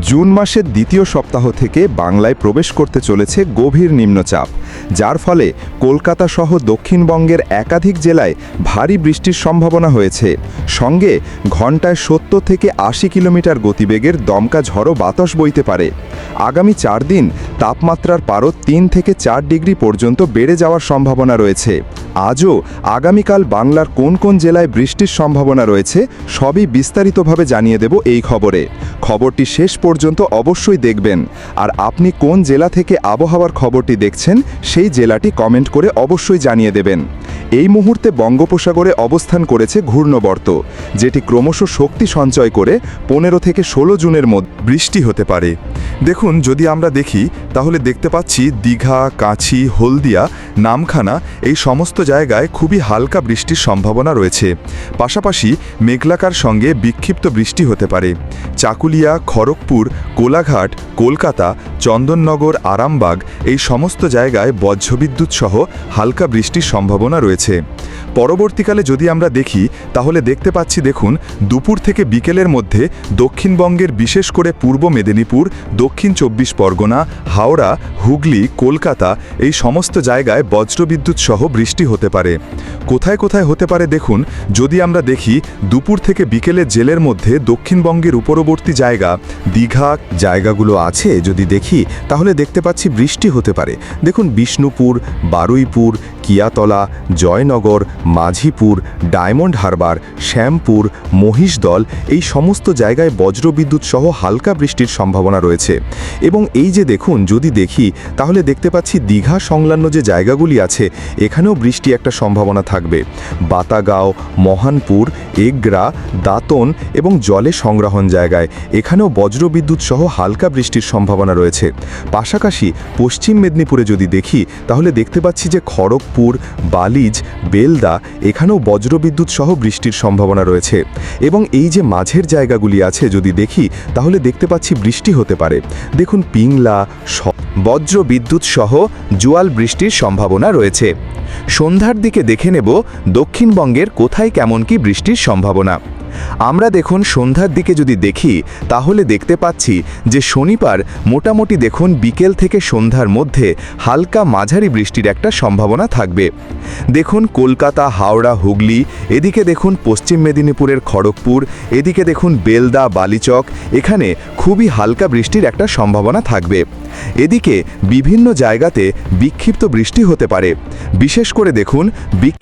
June মাসের দ্বিতীয় সপ্তাহ থেকে বাংলায় প্রবেশ করতে চলেছে গভীর নিম্নচাপ, যার ফলে কলকাতা সহ দক্ষিণবঙ্গের একাধিক জেলায় ভারী বৃষ্টির সম্ভাবনা হয়েছে। সঙ্গে ঘন্টায় সত্তর থেকে আশি কিলোমিটার গতিবেগের দমকা ঝড়ো বাতাস বইতে পারে। আগামী চার দিন তাপমাত্রার পারদ তিন থেকে চার ডিগ্রি পর্যন্ত বেড়ে যাওয়ার সম্ভাবনা রয়েছে। আজও আগামীকাল বাংলার কোন কোন জেলায় বৃষ্টির সম্ভাবনা রয়েছে, সবই বিস্তারিতভাবে জানিয়ে দেব এই খবরে। খবরটি শেষ পর্যন্ত অবশ্যই দেখবেন। আর আপনি কোন জেলা থেকে আবহাওয়ার খবরটি দেখছেন, সেই জেলাটি কমেন্ট করে অবশ্যই জানিয়ে দেবেন। এই মুহূর্তে বঙ্গোপসাগরে অবস্থান করেছে ঘূর্ণবর্ত, যেটি ক্রমশ শক্তি সঞ্চয় করে পনেরো থেকে ষোলো জুনের মধ্যে বৃষ্টি হতে পারে। দেখুন, যদি আমরা দেখি, তাহলে দেখতে পাচ্ছি দীঘা কাছি হলদিয়া, নামখানা এই সমস্ত জায়গায় খুবই হালকা বৃষ্টির সম্ভাবনা রয়েছে। পাশাপাশি মেঘলাকার সঙ্গে বিক্ষিপ্ত বৃষ্টি হতে পারে। চাকুলিয়া খড়গপুর, কোলাঘাট, কলকাতা, চন্দননগর, আরামবাগ এই সমস্ত জায়গায় বজ্রবিদ্যুৎ সহ হালকা বৃষ্টির সম্ভাবনা রয়েছে। পরবর্তীকালে যদি আমরা দেখি, তাহলে দেখতে পাচ্ছি, দেখুন, দুপুর থেকে বিকেলের মধ্যে দক্ষিণবঙ্গের বিশেষ করে পূর্ব মেদিনীপুর, দক্ষিণ চব্বিশ পরগনা, হাওড়া, হুগলি, কলকাতা এই সমস্ত জায়গায় বজ্রবিদ্যুৎ সহ বৃষ্টি হতে পারে। কোথায় কোথায় হতে পারে দেখুন, যদি আমরা দেখি, দুপুর থেকে বিকেলের জেলের মধ্যে দক্ষিণবঙ্গের উপরবর্তী জায়গা, দীঘা জায়গাগুলো আছে যদি দেখি, তাহলে দেখতে পাচ্ছি বৃষ্টি হতে পারে। দেখুন বিষ্ণুপুর, বারুইপুর কিয়াতলা, জয়নগর, মাঝিপুর, ডায়মন্ড হারবার, শ্যামপুর মহিষদল এই সমস্ত জায়গায় বজ্রবিদ্যুৎ সহ হালকা বৃষ্টির সম্ভাবনা রয়েছে। এবং এই যে দেখুন, যদি দেখি, তাহলে দেখতে পাচ্ছি দীঘা সংলগ্ন যে জায়গাগুলি আছে, এখানেও বৃষ্টি একটা সম্ভাবনা থাকবে। বাতাগাঁও, মহানপুর, এগরা, দাতন এবং জলে সংগ্রহণ জায়গায়, এখানেও বজ্রবিদ্যুৎ সহ হালকা বৃষ্টির সম্ভাবনা রয়েছে। পাশাপাশি পশ্চিম মেদিনীপুরে যদি দেখি, তাহলে দেখতে পাচ্ছি যে খড়গপুর বালিজ, বেলদা, এখানেও বজ্রবিদ্যুৎ সহ বৃষ্টির সম্ভাবনা রয়েছে। এবং এই যে মাঝের জায়গাগুলি আছে যদি দেখি, তাহলে দেখতে পাচ্ছি বৃষ্টি হতে পারে। দেখুন পিংলা বজ্রবিদ্যুৎ বজ্র বিদ্যুৎ সহ জোয়াল বৃষ্টির সম্ভাবনা রয়েছে। সন্ধ্যার দিকে দেখে নেব দক্ষিণবঙ্গের কোথায় কেমন কি বৃষ্টির সম্ভাবনা। আমরা দেখুন সন্ধ্যার দিকে যদি দেখি, তাহলে দেখতে পাচ্ছি যে শনিবার মোটামুটি দেখুন বিকেল থেকে সন্ধ্যার মধ্যে হালকা মাঝারি বৃষ্টির একটা সম্ভাবনা থাকবে। দেখুন কলকাতা, হাওড়া, হুগলি, এদিকে দেখুন পশ্চিম মেদিনীপুরের খড়গপুর, এদিকে দেখুন বেলদা, বালিচক, এখানে খুবই হালকা বৃষ্টির একটা সম্ভাবনা থাকবে। এদিকে বিভিন্ন জায়গাতে বিক্ষিপ্ত বৃষ্টি হতে পারে। বিশেষ করে দেখুন বিক্ষিপ্ত